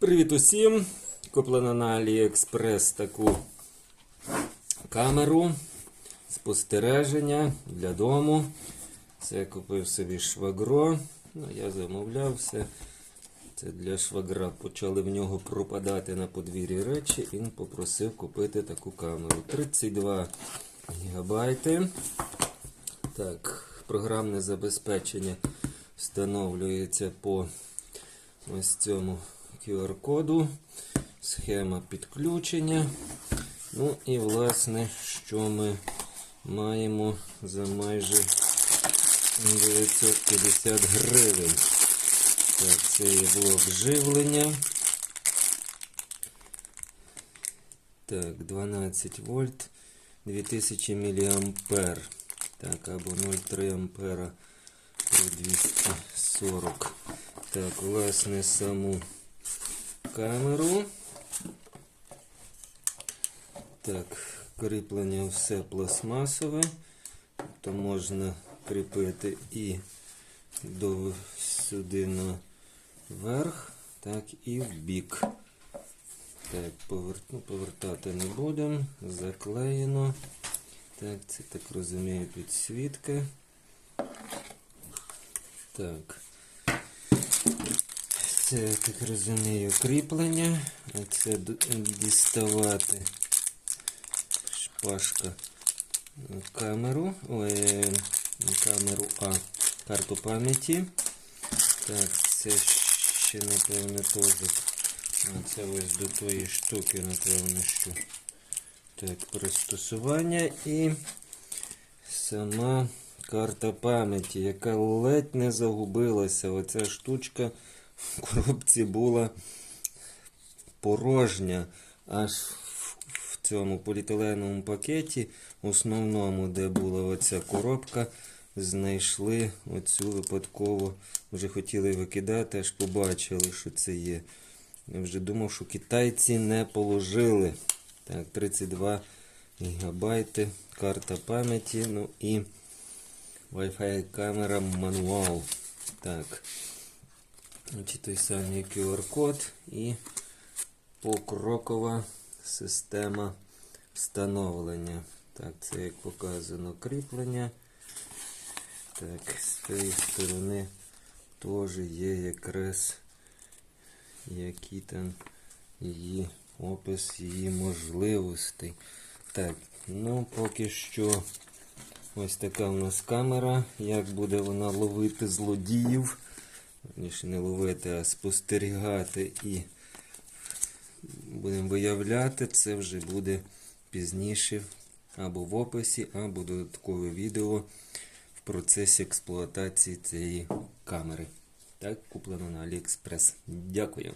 Привіт усім! Куплено на AliExpress таку камеру спостереження для дому. Це я купив собі швагро. Ну, я замовляв все. Це для швагра. Почали в нього пропадати на подвір'ї речі. Він попросив купити таку камеру. 32 гігабайти. Так, програмне забезпечення встановлюється по ось цьому QR-коду, схема підключення. Ну і, власне, що ми маємо за майже 950 гривень. Так, це є блок живлення. Так, 12 вольт, 2000 міліампер. Так, або 0,3 ампера при 240. Так, власне, саму камеру. Так, кріплення все пластмасове. То можна кріпити і до сюди наверх, так і в бік. Так, ну, повертати не будемо. Заклеєно. Так, це так розумію підсвітка. Так. Це, я так розумію, кріплення. А це д- діставати шпажка камеру. Ой, камеру, а карту пам'яті. Так, це ще, напевно. А це ось до тої штуки, напевно, що. Так, пристосування і сама карта пам'яті, яка ледь не загубилася. Оця штучка в коробці була порожня. Аж в цьому поліетиленовому пакеті, основному, де була оця коробка, знайшли оцю випадково. Вже хотіли викидати, аж побачили, що це є. Я вже думав, що китайці не положили. Так, 32 гігабайти, карта пам'яті, ну і Wi-Fi камера мануал. Так. Значить, той самий QR-код і покрокова система встановлення. Так, це як показано кріплення. Так, з цієї сторони теж є якраз які там її опис її можливостей. Так, ну поки що ось така у нас камера. Як буде вона ловити злодіїв? Ніж не ловити, а спостерігати і будемо виявляти, це вже буде пізніше або в описі, або додаткове відео в процесі експлуатації цієї камери. Так, куплено на AliExpress. Дякую.